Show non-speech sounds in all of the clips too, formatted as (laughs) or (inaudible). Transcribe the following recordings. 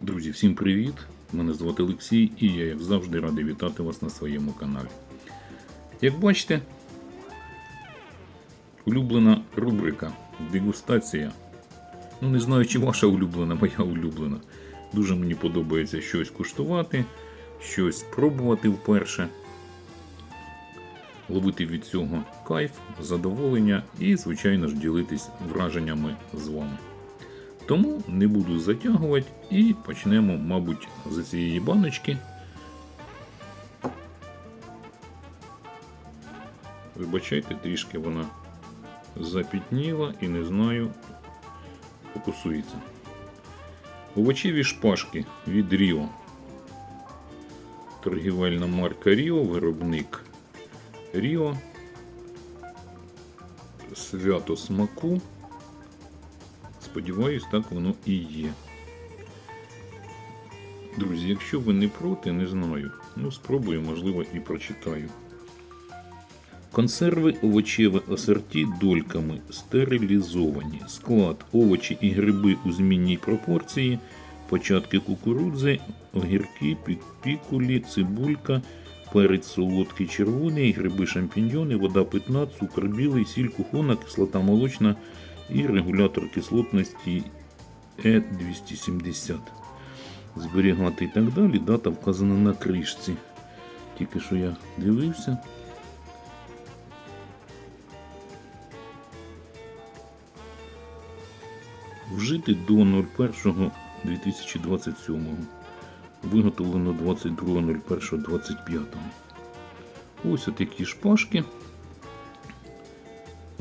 Друзі, всім привіт! Мене звати Олексій і я, як завжди, радий вітати вас на своєму каналі. Як бачите, улюблена рубрика Дегустація. Ну, не знаю, чи ваша улюблена, моя улюблена. Дуже мені подобається щось куштувати, щось пробувати вперше. Ловити від цього кайф, задоволення і, звичайно ж, ділитись враженнями з вами. Тому не буду затягувати і почнемо, мабуть, з цієї баночки. Вибачайте, трішки вона запітніла і не знаю, фокусується. Овочеві шпажки від Ріо. Торгівельна марка Ріо, виробник Ріо. Свято смаку. Сподіваюсь, так воно і є. Друзі, якщо ви не проти, не знаю. Ну, спробую, можливо, і прочитаю. Консерви овочеве асорті дольками стерилізовані. Склад овочі і гриби у змінній пропорції. Початки кукурудзи, огірки, пі- пікулі, цибулька, перець солодкий червоний, гриби шампіньйони, вода питна, цукор білий, сіль кухона, кислота молочна і регулятор кислотності Е270. Зберігати і так далі. Дата вказана на кришці. Тільки що я дивився. Вжити до 01.2027. Виготовлено 22.01.25. Ось такі шпажки.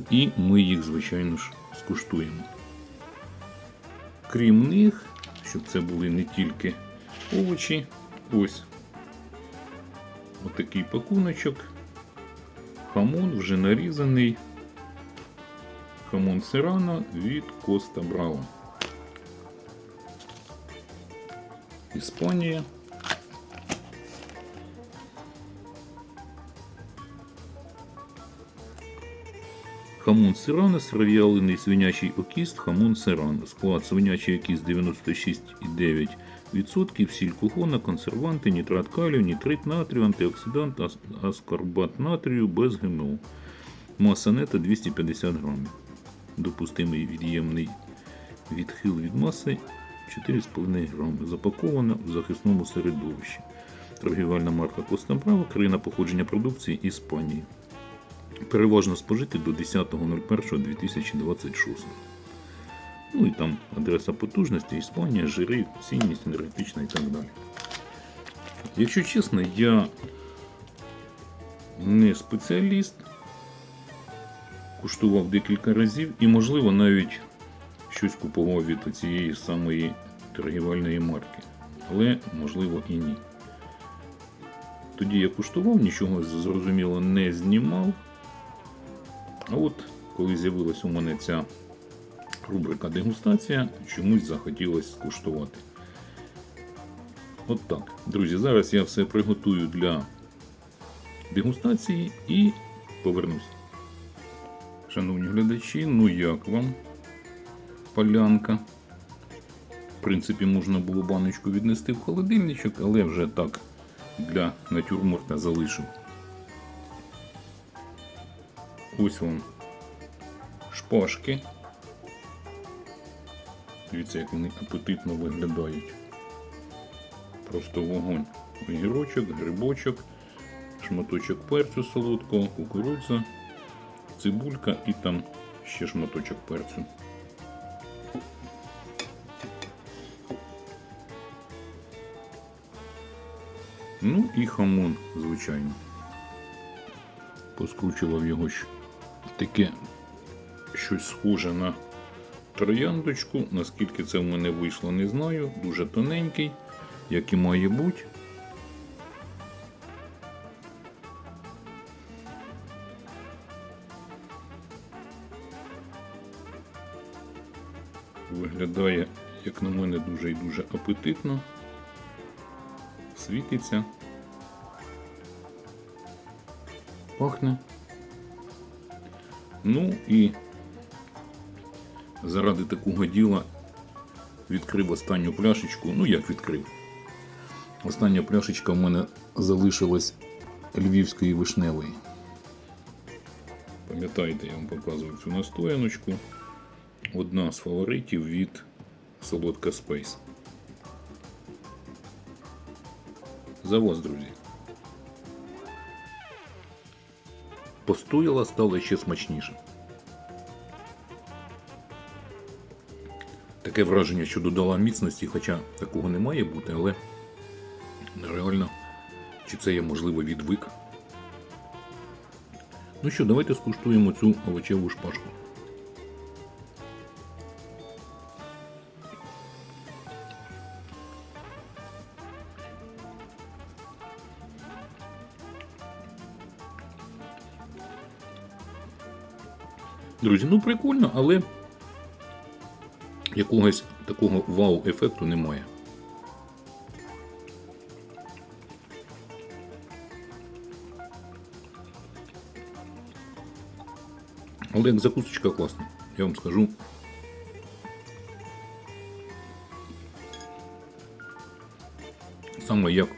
І ми їх, звичайно ж, скуштуємо. Крім них, щоб це були не тільки овочі, ось отакий пакуночок. Хамон вже нарізаний. Хамон Серрано від Коста Браво. Іспанія. Хамон Серрано, сиров'ялений свинячий окіст, хамон Серрано. Склад свинячий окіст 96,9%, сіль кухона, консерванти, нітрат калію, нітрит натрію, антиоксидант, аскорбат натрію без ГМО. Маса нета 250 грамів. Допустимий від'ємний відхил від маси 4,5 грами. Запаковано в захисному середовищі. Торгівельна марка Коста Браво, країна походження продукції Іспанії. Переважно спожити до 10.01.2026. Ну і там адреса потужності, Іспанія, жири, цінність енергетична і так далі. Якщо чесно, я не спеціаліст, куштував декілька разів і, можливо, навіть щось купував від цієї самої торгівельної марки. Але, можливо, і ні. Тоді я куштував, нічого зрозуміло не знімав. А от коли з'явилася у мене ця рубрика дегустація, чомусь захотілося скуштувати. От так. Друзі, зараз я все приготую для дегустації і повернусь. Шановні глядачі, ну як вам полянка? В принципі, можна було баночку віднести в холодильничок, але вже так для натюрморта залишив. Ось вам шпажки. Дивіться, як вони апетитно виглядають. Просто вогонь. Огірочок, грибочок, шматочок перцю солодкого, кукурудза, цибулька і там ще шматочок перцю. Ну і хамон, звичайно. Поскручував його в таке щось схоже на трояндочку. Наскільки це в мене вийшло, не знаю. Дуже тоненький, як і має бути. Виглядає, як на мене, дуже і дуже апетитно. Світиться. Пахне. Ну і заради такого діла відкрив останню пляшечку. Ну як відкрив? Остання пляшечка в мене залишилась львівської вишневої. Пам'ятаєте, я вам показував цю настояночку. Одна з фаворитів від Солодка Space. За вас, друзі. Постояла, стало ще смачніше. Таке враження, що додала міцності, хоча такого не має бути, але нереально, чи це є можливо відвик. Ну що, давайте скуштуємо цю овочеву шпажку. Друзі, ну прикольно, але якогось такого вау-ефекту немає. Але як закусочка класна, я вам скажу. Саме як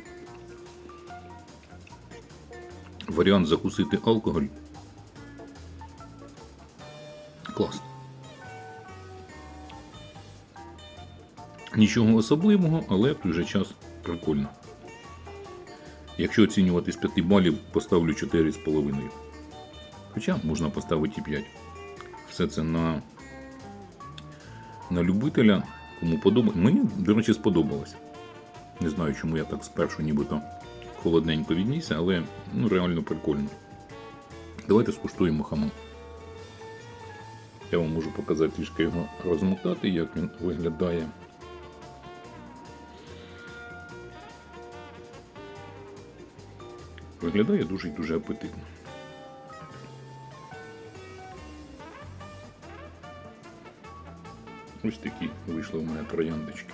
варіант закусити алкоголь. Нічого особливого, але в той же час прикольно. Якщо оцінювати з 5 балів, поставлю 4,5. Хоча можна поставити і 5. Все це на, на любителя, кому подобається. Мені, до речі, сподобалось. Не знаю, чому я так спершу нібито холодненько віднісся, але ну, реально прикольно. Давайте скуштуємо хамон. Я вам можу показати трішки його розмотати, як він виглядає. Виглядає дуже і дуже апетитно. Ось такі вийшли у мене трояндочки.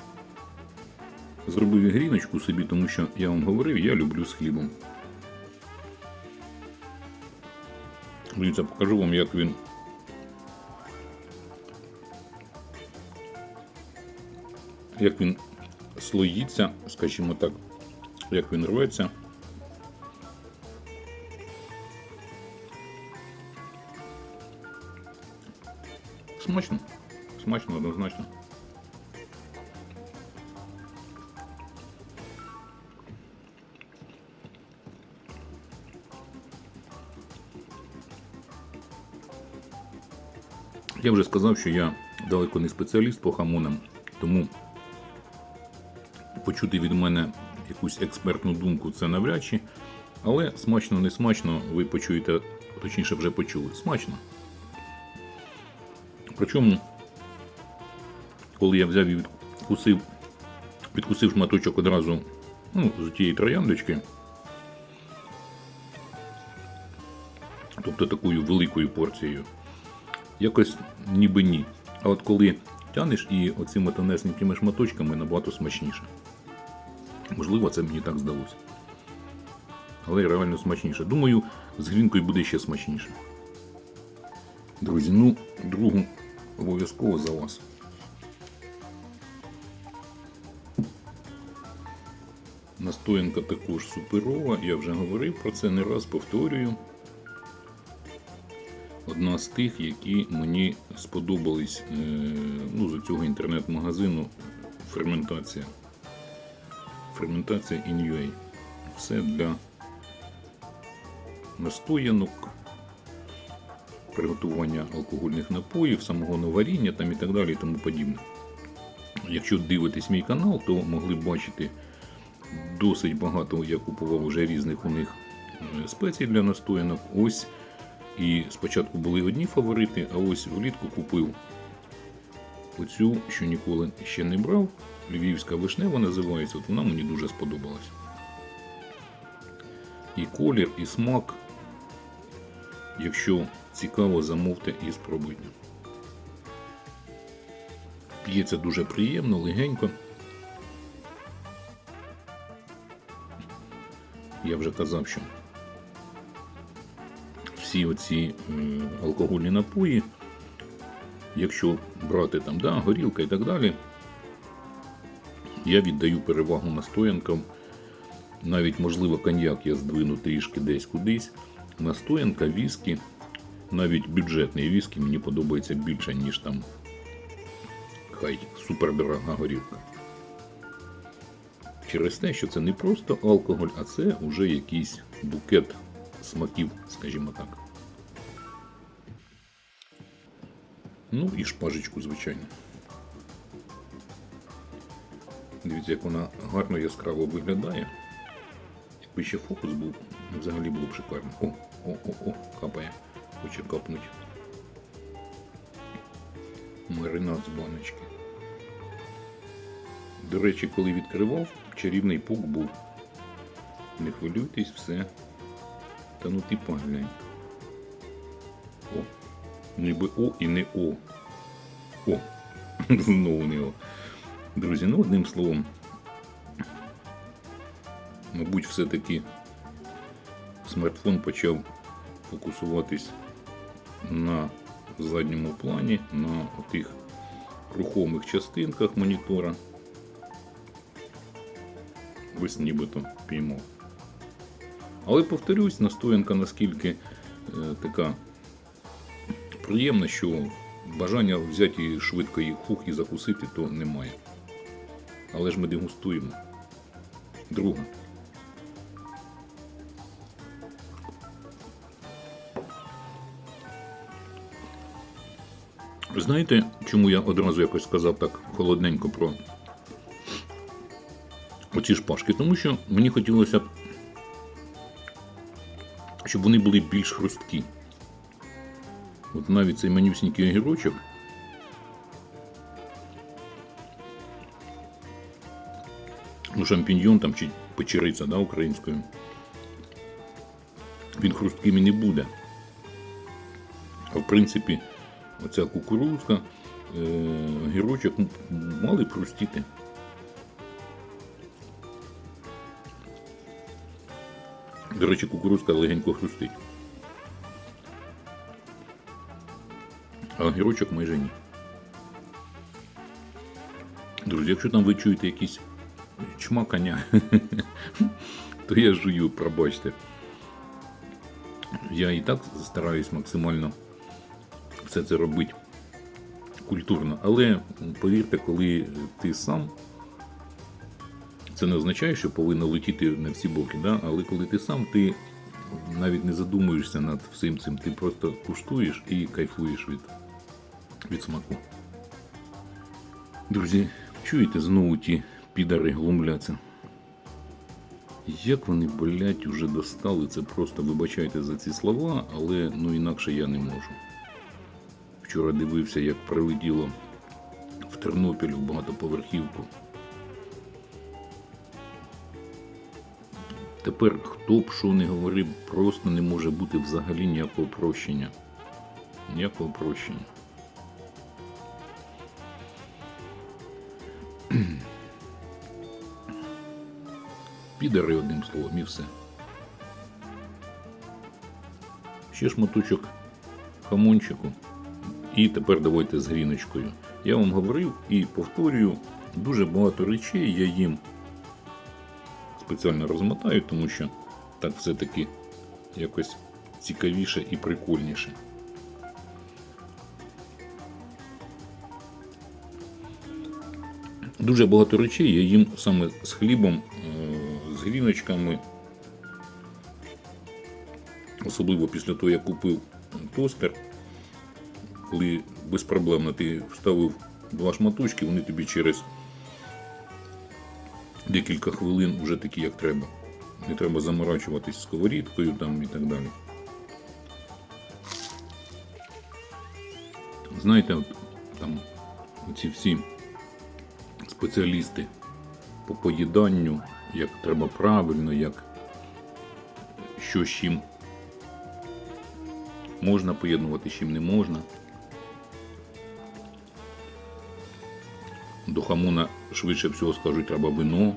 Зробив я гріночку собі, тому що я вам говорив, я люблю з хлібом. Дивіться, покажу вам, як він як він слоїться, скажімо так, як він рветься. Смачно. Смачно однозначно. Я вже сказав, що я далеко не спеціаліст по хамонам, тому почути від мене якусь експертну думку це навряд чи. Але смачно, не смачно, ви почуєте, точніше вже почули. Смачно. Причому, коли я взяв і відкусив, відкусив шматочок одразу ну, з тієї трояндочки, тобто такою великою порцією, якось ніби ні. А от коли тянеш і оцими тонесенькими шматочками набагато смачніше. Можливо, це мені так здалося. Але реально смачніше. Думаю, з грінкою буде ще смачніше. Друзі, ну, другу обов'язково за вас. Настоянка також суперова, я вже говорив про це, не раз повторюю. Одна з тих, які мені сподобались е, ну, з цього інтернет-магазину ферментація. Ферментація InUA. Все для настоянок, приготування алкогольних напоїв, самого варіння там і так далі і тому подібне. Якщо дивитесь мій канал, то могли б бачити досить багато, я купував вже різних у них е, спецій для настоянок. Ось і спочатку були одні фаворити, а ось влітку купив оцю, що ніколи ще не брав. Львівська вишнева називається, от вона мені дуже сподобалась. І колір, і смак. Якщо цікаво, замовте і спробуйте. П'ється дуже приємно, легенько. Я вже казав, що всі оці алкогольні напої, якщо брати там да, горілка і так далі, я віддаю перевагу настоянкам. Навіть, можливо, коньяк я здвину трішки десь кудись. Настоянка, віскі, навіть бюджетний віскі мені подобається більше, ніж там хай супердорога горілка. Через те, що це не просто алкоголь, а це вже якийсь букет смаків, скажімо так. Ну і шпажечку, звичайно. Дивіться, як вона гарно яскраво виглядає. Якби ще фокус був, взагалі було б шикарно. О, о, о, о, капає. Хоче капнуть. Маринад з баночки. До речі, коли відкривав, чарівний пук був. Не хвилюйтесь, все. Та ну ти поглянь. О. Ніби О і не О. О. (laughs) Знову не О. Друзі, ну одним словом. Мабуть, все-таки смартфон почав фокусуватись на задньому плані, на тих рухомих частинках монітора. Ось нібито піймав. Але повторюсь, настоянка наскільки е, така приємна, що бажання взяти і швидко її хух і закусити, то немає. Але ж ми дегустуємо. Друга. Знаєте, чому я одразу якось сказав так холодненько про оці шпажки? Тому що мені хотілося щоб вони були більш хрусткі. От навіть цей манюсінький огірочок. Ну, шампіньйон там чи печериця, да, українською. Він хрустким і не буде. А в принципі, оця кукурузка, е, гірочок ну, мали б хрустіти. До речі, кукурузка легенько хрустить. А огірочок майже ні. Друзі, якщо там ви чуєте якісь чмакання, (laughs) то я жую, пробачте. Я і так стараюсь максимально все це робити культурно. Але повірте, коли ти сам, це не означає, що повинно летіти на всі боки, да? але коли ти сам, ти навіть не задумуєшся над всім цим, ти просто куштуєш і кайфуєш від, від смаку. Друзі, чуєте знову ті підари глумляться? Як вони, блядь, уже достали, це просто вибачайте за ці слова, але ну інакше я не можу. Вчора дивився, як прилетіло в Тернопіль в багатоповерхівку. Тепер хто б що не говорив, просто не може бути взагалі ніякого прощення. Ніякого прощення. (clears throat) Підари одним словом і все. Ще шматочок хамончику. І тепер давайте з гріночкою. Я вам говорив і повторюю, дуже багато речей я їм спеціально розмотаю, тому що так все-таки якось цікавіше і прикольніше. Дуже багато речей я їм саме з хлібом, е, з гріночками. Особливо після того, як купив тостер, коли безпроблемно ти вставив два шматочки, вони тобі через декілька хвилин вже такі, як треба. Не треба заморачуватись сковорідкою там і так далі. Знаєте, от, там ці всі спеціалісти по поїданню, як треба правильно, як що з чим можна поєднувати, з чим не можна. До хамона швидше всього скажуть, треба вино.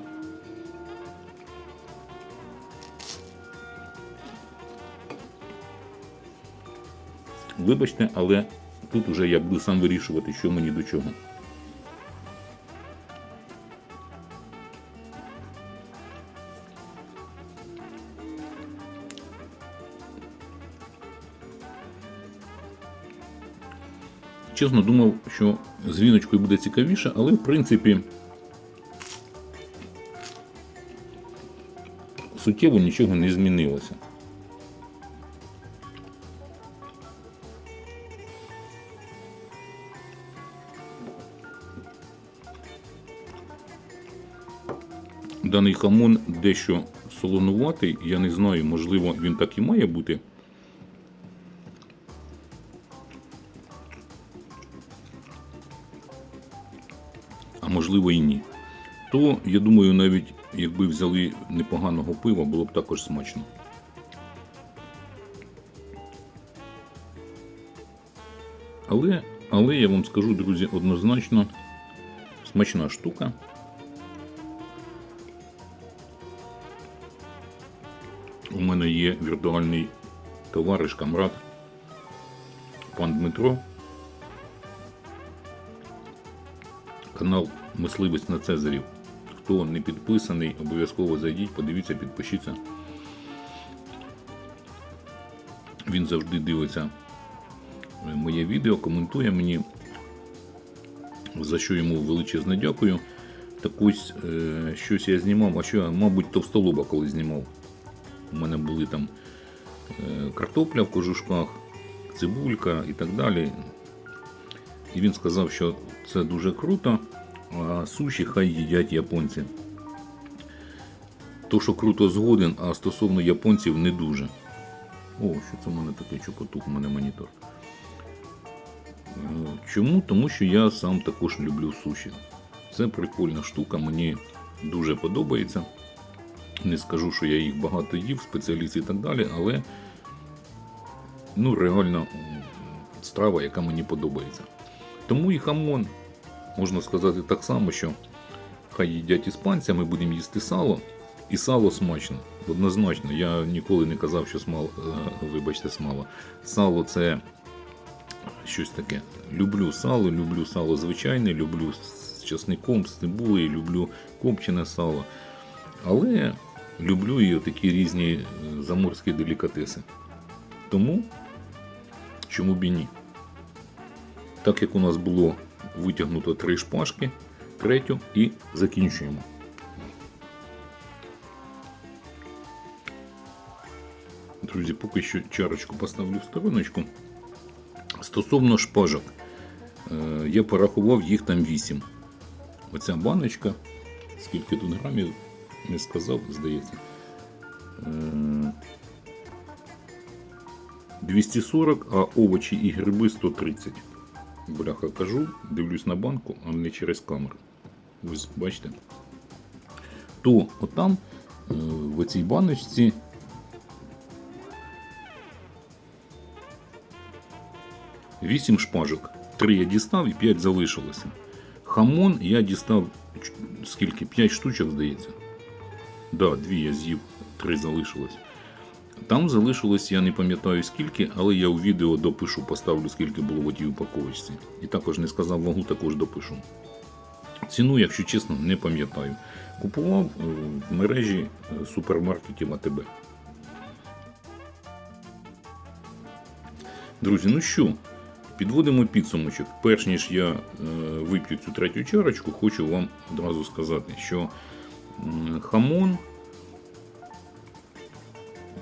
вибачте, але тут уже я буду сам вирішувати, що мені до чого. Чесно думав, що з віночкою буде цікавіше, але в принципі суттєво нічого не змінилося. Даний хамон дещо солонуватий, я не знаю, можливо, він так і має бути. То, я думаю, навіть якби взяли непоганого пива, було б також смачно. Але, але я вам скажу, друзі, однозначно смачна штука. У мене є віртуальний товариш, камрад, пан Дмитро. канал Мисливець на Цезарів. Хто не підписаний, обов'язково зайдіть, подивіться, підпишіться. Він завжди дивиться моє відео, коментує мені, за що йому величезне дякую. Так ось е, щось я знімав, а що мабуть, товстолоба коли знімав. У мене були там е, картопля в кожушках, цибулька і так далі. І він сказав, що це дуже круто, а суші хай їдять японці. То, що круто згоден, а стосовно японців не дуже. О, що це в мене таке чокотук, у мене монітор. Е, Чому? Тому що я сам також люблю суші. Це прикольна штука, мені дуже подобається. Не скажу, що я їх багато їв, спеціаліст і так далі, але ну, реально страва, яка мені подобається. Тому і хамон, можна сказати так само, що хай їдять іспанці, ми будемо їсти сало. І сало смачно. Однозначно, я ніколи не казав, що смал, е, вибачте, смало. Сало це щось таке. Люблю сало, люблю сало звичайне, люблю з часником, з цибулею, люблю копчене сало. Але люблю і такі різні е, заморські делікатеси. Тому чому б і ні? Так як у нас було витягнуто три шпажки, третю і закінчуємо. Друзі, поки що чарочку поставлю в стороночку. Стосовно шпажок, е, я порахував їх там 8. Оця баночка, скільки тут грамів, не сказав, здається. Е, 240, а овочі і гриби 130. Бляха кажу, дивлюсь на банку, а не через камеру. Ось бачите. То отам, е, в оцій баночці, Вісім шпажок. Три я дістав і 5 залишилося. Хамон я дістав скільки? 5 штучок, здається. Да, дві я з'їв, три залишилось. Там залишилось, я не пам'ятаю скільки, але я у відео допишу, поставлю, скільки було в тій упаковочці. І також не сказав вагу, також допишу. Ціну, якщо чесно, не пам'ятаю. Купував е, в мережі е, супермаркетів АТБ. Друзі, ну що, підводимо підсумочок. Перш ніж я е, вип'ю цю третю чарочку, хочу вам одразу сказати, що хамон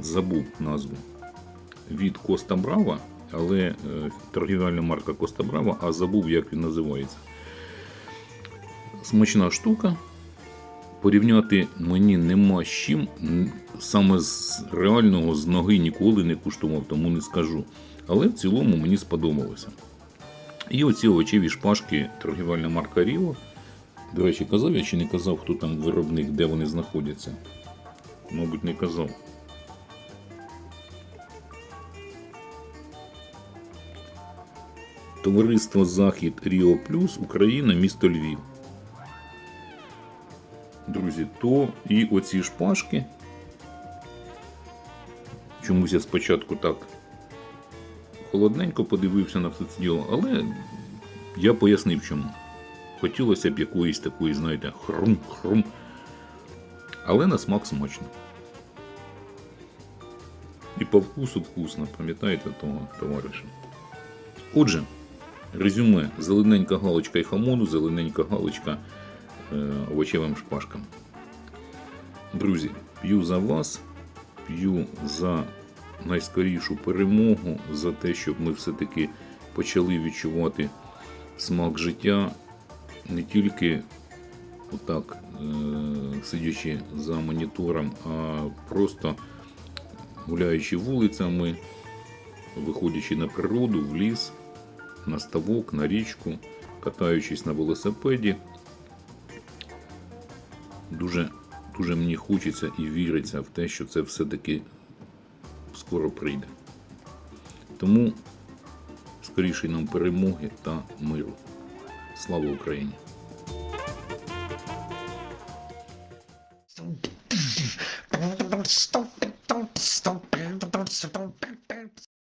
забув назву від Коста Брава, але е, торгівельна марка Коста Брава, а забув, як він називається. Смачна штука. Порівняти мені нема з чим. Саме з реального з ноги ніколи не куштував, тому не скажу. Але в цілому мені сподобалося. І оці овочеві шпажки торгівельна марка Ріо. До речі, казав я чи не казав, хто там виробник, де вони знаходяться. Мабуть, не казав. Товариство Захід Ріо Плюс, Україна, місто Львів. Друзі, то і оці шпажки. Чомусь я спочатку так холодненько подивився на все це діло, але я пояснив чому. Хотілося б якоїсь такої, знаєте, хрум-хрум. Але на смак смачно. І по вкусу вкусно, пам'ятаєте того товариша. Отже, резюме: зелененька галочка і хамону, зелененька галочка е, овочевим шпажкам. Друзі, п'ю за вас, п'ю за найскорішу перемогу, за те, щоб ми все-таки почали відчувати смак життя не тільки отак, е, сидячи за монітором, а просто гуляючи вулицями, виходячи на природу, в ліс, на ставок, на річку, катаючись на велосипеді. Дуже, дуже мені хочеться і віриться в те, що це все-таки скоро прийде. Тому скоріше нам перемоги та миру. Слава Україні! Stop.